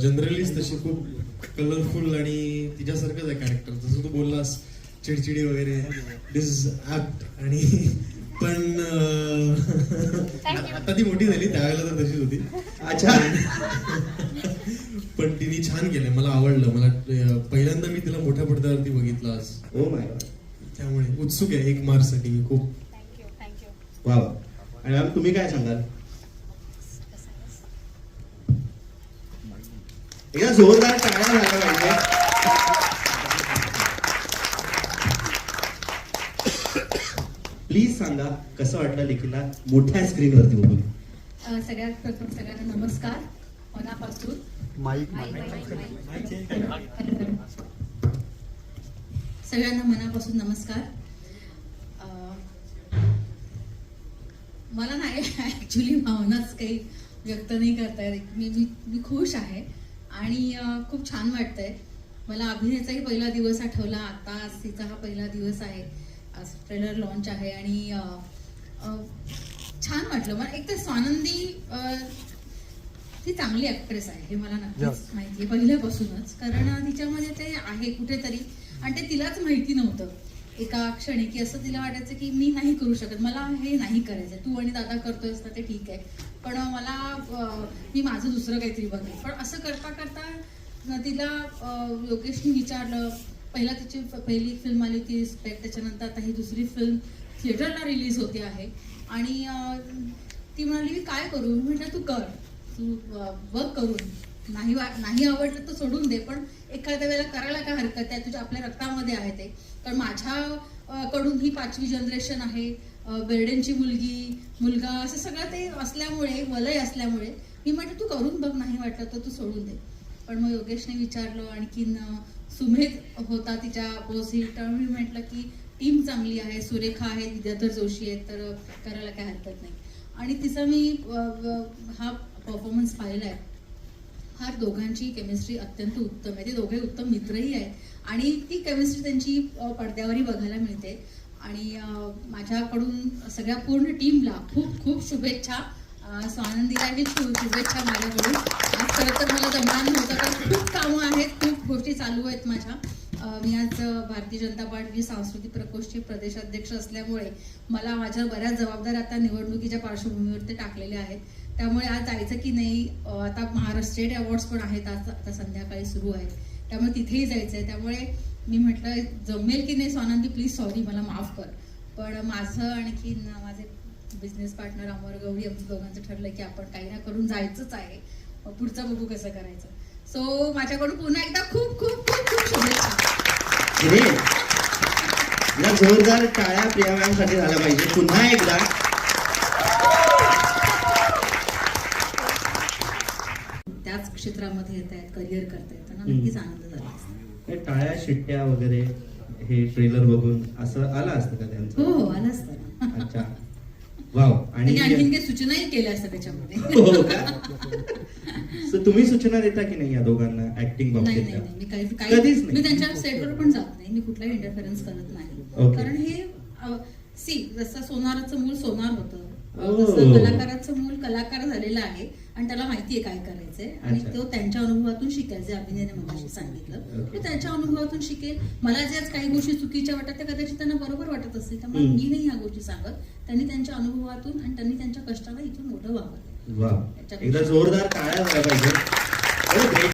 जनरलीच तशी खूप कलरफुल आणि तिच्यासारखंच आहे कॅरेक्टर जसं तू बोललास चिडचिडी वगैरे दिस ऍप्ट आणि पण आता ती मोठी झाली त्यावेळेला तर तशीच होती. अच्छा. पण तिने छान केलंय मला आवडलं. मला पहिल्यांदा मी तिला मोठ्या पडद्यावरती बघितलं आज. ओ माय गॉड त्यामुळे उत्सुक आहे एक मार्च साठी खूप. थँक्यू थँक्यू वा वा. आणि मॅम तुम्ही काय सांगाल? एकदा जोरदार टाळ्या झाल्या पाहिजे प्लीज सांगा कसं वाटलं लेखीला मोठ्या स्क्रीनवरती बघून. अ, सगळ्यात प्रथम सगळ्यांना नमस्कार. मनापासून. सगळ्यांना मनापासून नमस्कार. अ, मला नाही ऍक्च्युली भावनाच काही व्यक्त नाही करता येत. मी मी मी खुश आहे. आणि खूप छान वाटतंय. मला अभिनेचाही पहिला दिवस आठवला. आता आज तिचा हा पहिला दिवस आहे. आज ट्रेलर लॉन्च आहे आणि छान वाटलं. मला एक तर स्वानंदी ती चांगली ऍक्ट्रेस आहे हे मला नक्कीच. माहिती आहे पहिल्यापासूनच. कारण तिच्यामध्ये ते आहे कुठेतरी. आणि ते तिलाच माहिती नव्हतं. एका क्षणी की असं तिला वाटायचं की मी नाही करू शकत मला हे नाही करायचं तू आणि दादा करतोयस ना ते ठीक आहे. पण मला मी माझं दुसरं काहीतरी बघेन. पण असं करता करता तिला अं, योगेशनी विचारलं पहिला तिची पहिली फिल्म आली होती रिस्पेक्ट त्याच्यानंतर आता ही दुसरी फिल्म थिएटरला रिलीज होते आहे. आणि ती म्हणाली मी काय करू? म्हटलं तू कर. तू बघ करून. नाही नाही आवडलं तर सोडून दे पण एखाद्या वेळेला करायला काय हरकत आहे? तुझ्या आपल्या रक्तामध्ये आहे ते. कारण माझ्या कडून ही पाचवी जनरेशन आहे. अं, बेर्डेंची मुलगी मुलगा असं सगळं ते असल्यामुळे वलय असल्यामुळे मी म्हटलं तू करून बघ नाही वाटलं तर तू सोडून दे. पण मग योगेशने विचारलं आणखीन सुमेध होता तिच्या अपोजिट तर मी म्हटलं की टीम चांगली आहे सुरेखा आहे विद्याधर जोशी आहेत तर करायला काय हरकत नाही. आणि तिचा मी हा परफॉर्मन्स पाहिला आहे फार दोघांची केमिस्ट्री अत्यंत उत्तम आहे. ते दोघे उत्तम मित्रही आहेत. आणि ती केमिस्ट्री त्यांची पडद्यावरही बघायला मिळते. आणि माझ्याकडून सगळ्या पूर्ण टीमला खूप खूप शुभेच्छा. अ, स्वानंदीलाही शुभेच्छा माझ्याकडून. आज खरं तर मला जमणार नव्हतं कारण खूप कामं आहेत. खूप गोष्टी चालू आहेत माझ्या. मी आज भारतीय जनता पार्टी सांस्कृतिक प्रकोष्ठचे प्रदेशाध्यक्ष असल्यामुळे मला माझ्या बऱ्याच जबाबदाऱ्या आता निवडणुकीच्या पार्श्वभूमीवरती टाकलेल्या आहेत. त्यामुळे आज जायचं की नाही आता महाराष्ट्र स्टेट अवॉर्ड्स पण आहेत आज आता संध्याकाळी सुरू आहेत. त्यामुळे तिथेही जायचं आहे त्यामुळे मी म्हटलं जमेल की नाही स्वानंदी प्लीज सॉरी मला माफ कर. पण माझं आणखीन माझे बिझनेस पार्टनर अमर गौरी आमचं दोघांचं ठरलं की आपण काही ना करून जायचंच आहे. पुढचं बघू कसं करायचं. सो माझ्याकडून पुन्हा एकदा खूप खूप खूप खूप शुभेच्छा. जोरदार टाळ्या प्रिया झाल्या पाहिजे. पुन्हा एकदा त्याच क्षेत्रामध्ये येत आहेत करिअर करतायत त्यांना नक्कीच आनंद झाला. हे टाळ्या शिट्ट्या वगैरे हे ट्रेलर बघून असं आलं असतं का हो त्यांचं? हो आलं असतं. अच्छा. वाव त्यांनी आणखीन आणि काही सूचनाही केल्या असतात त्याच्यामध्ये. हो तुम्ही सूचना देता की नाही या दोघांना ऍक्टिंग बाबतीत? मी काही कधीच. मी त्यांच्या सेटवर पण जात नाही. मी कुठलाही इंटरफेरन्स करत नाही. कारण हे सी जसं सोनाराचं मूल सोनार होतं. तसं कलाकाराचं मूल कलाकार झालेलं आहे आणि त्याला माहितीये काय करायचंय आणि. तो त्यांच्या अनुभवातून शिकेल जे अभिनयने मगाशी सांगितलं. ते त्यांच्या अनुभवातून शिकेल मला जे काही गोष्टी चुकीच्या वाटतात त्या कदाचित त्यांना बरोबर वाटत असतील त्यामुळे. मी नाही ह्या गोष्टी सांगत त्यांनी त्यांच्या अनुभवातून आणि त्यांनी त्यांच्या कष्टाला इथून मोठं व्हावं वा एकदा जोरदार टाळ्या झाल्या पाहिजे